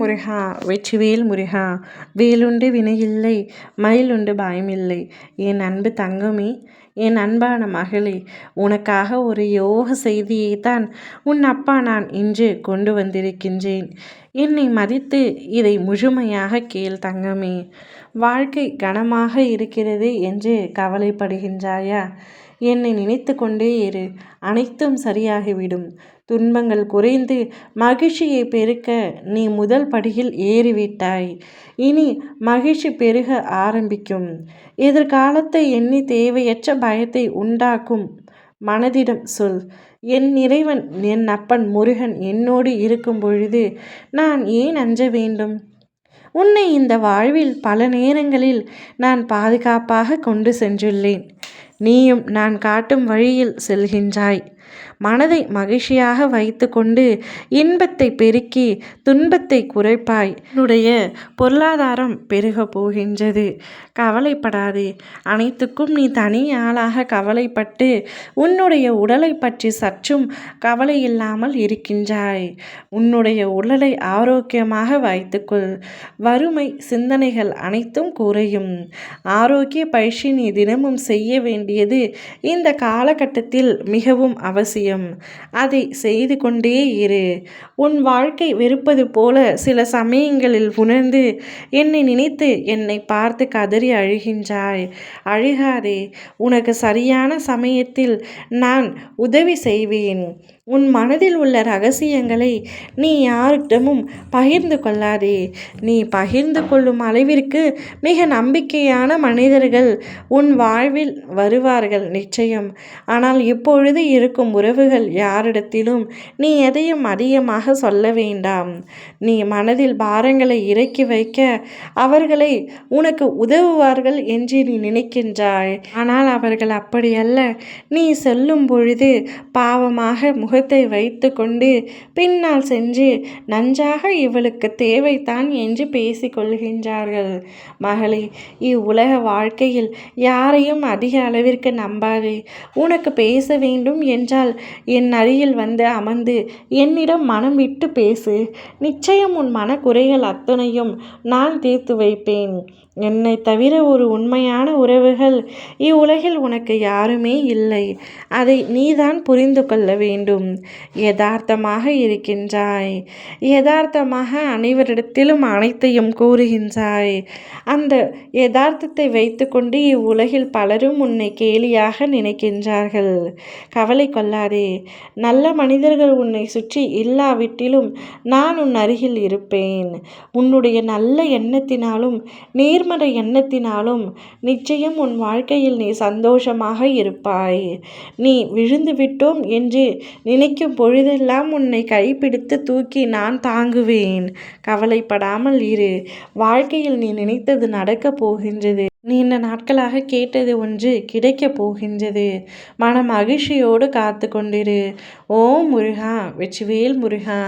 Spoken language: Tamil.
முருகா வெற்றிவேல் முருகா வேலுண்டு வினையில்லை மயிலுண்டு பயமில்லை. என் அன்பு தங்கமே என் அன்பான மகளே உனக்காக ஒரு யோக செய்தியை தான் உன் அப்பா நான் இன்று கொண்டு வந்திருக்கின்றேன். என்னை மதித்து இதை முழுமையாக கேள் தங்கமே. வாழ்க்கை கனமாக இருக்கிறது என்று கவலைப்படுகின்றாயா? என்னை நினைத்து கொண்டே இரு. அனைத்தும் சரியாகிவிடும். துன்பங்கள் குறைந்து மகிழ்ச்சியை பெருக்க நீ முதல் படியில் ஏறிவிட்டாய். இனி மகிழ்ச்சி பெருக ஆரம்பிக்கும். எதிர்காலத்தை எண்ணி தேவையற்ற பயத்தை உண்டாக்கும். மனதிடம் சொல். என் இறைவன் என் அப்பன் முருகன் என்னோடு இருக்கும் பொழுது நான் ஏன் அஞ்ச வேண்டும்? உன்னை இந்த வாழ்வில் பல நேரங்களில் நான் பாதுகாப்பாக கொண்டு சென்றுள்ளேன். நீயும் நான் காட்டும் வழியில் செல்கின்றாய். மனதை மகிழ்ச்சியாக வைத்துக்கொண்டு இன்பத்தை பெருக்கி துன்பத்தை குறைப்பாய். என்னுடைய பொருளாதாரம் பெருக போகின்றது. கவலைப்படாதே. அனைத்துக்கும் நீ தனி ஆளாக கவலைப்பட்டு உன்னுடைய உடலை பற்றி சற்றும் கவலை இல்லாமல் இருக்கின்றாய். உன்னுடைய உடலை ஆரோக்கியமாக வைத்துக்கொள். வறுமை சிந்தனைகள் அனைத்தும் குறையும். ஆரோக்கிய பயிற்சி நீ தினமும் செய்ய வேண்டியது இந்த காலகட்டத்தில் மிகவும் அவசியம். அதை செய்து கொண்டே இரு. உன் வாழ்க்கை வெறுப்பது போல சில சமயங்களில் உணர்ந்து என்னை நினைத்து என்னை பார்த்து கதறி அழுகின்றாய். அழுகாதே. உனக்கு சரியான சமயத்தில் நான் உதவி செய்வேன். உன் மனதில் உள்ள ரகசியங்களை நீ யாரிடமும் பகிர்ந்து கொள்ளாதே. நீ பகிர்ந்து கொள்ளும் அளவிற்கு மிக நம்பிக்கையான மனிதர்கள் உன் வாழ்வில் வருவார்கள் நிச்சயம். ஆனால் இப்பொழுது இருக்கும் உறவுகள் யாரிடத்திலும் நீ எதையும் அதிகமாக சொல்ல வேண்டாம். நீ மனதில் பாரங்களை இறக்கி வைக்க அவர்களை உனக்கு உதவுவார்கள் என்று நீ நினைக்கின்றாய். ஆனால் அவர்கள் அப்படியல்ல. நீ சொல்லும் பொழுது பாவமாக முக முகத்தை வைத்து கொண்டு பின்னால் சென்று நன்றாக இவளுக்கு தேவைத்தான் என்று பேசிக்கொள்கின்றார்கள் மகளே இவ்வுலக வாழ்க்கையில் யாரையும் அதிக அளவிற்கு நம்பாதே. உனக்கு பேச வேண்டும் என்றால் என் அருகில் வந்து அமர்ந்து என்னிடம் மனம் விட்டு பேசு. நிச்சயம் உன் மனக்குறைகள் அத்தனையும் நான் தீர்த்து வைப்பேன். என்னை தவிர ஒரு உண்மையான உறவுகள் இவ்வுலகில் உனக்கு யாருமே இல்லை. அதை நீதான் புரிந்து கொள்ள வேண்டும். யதார்த்தமாக இருக்கின்றாய். யதார்த்தமாக அனைவரிடத்திலும் அனைத்தையும் கூறுகின்றாய். அந்த யதார்த்தத்தை வைத்துக்கொண்டு இவ்வுலகில் பலரும் உன்னை கேலியாக நினைக்கின்றார்கள். கவலை கொள்ளாதே. நல்ல மனிதர்கள் உன்னை சுற்றி இல்லாவிட்டிலும் நான் உன் அருகில் இருப்பேன். உன்னுடைய நல்ல எண்ணத்தினாலும் நேர் நேர்மறை எண்ணத்தினாலும் நிச்சயம் உன் வாழ்க்கையில் நீ சந்தோஷமாக இருப்பாய். நீ விழுந்து விட்டோம் என்று நினைக்கும் பொழுதெல்லாம் உன்னை கைப்பிடித்து தூக்கி நான் தாங்குவேன். கவலைப்படாமல் இரு. வாழ்க்கையில் நீ நினைத்தது நடக்கப் போகின்றது. நீண்ட நாட்களாக கேட்டது ஒன்று கிடைக்கப் போகின்றது. மன மகிழ்ச்சியோடு காத்து கொண்டிரு. ஓ முருகா வெற்றிவேல் முருகா.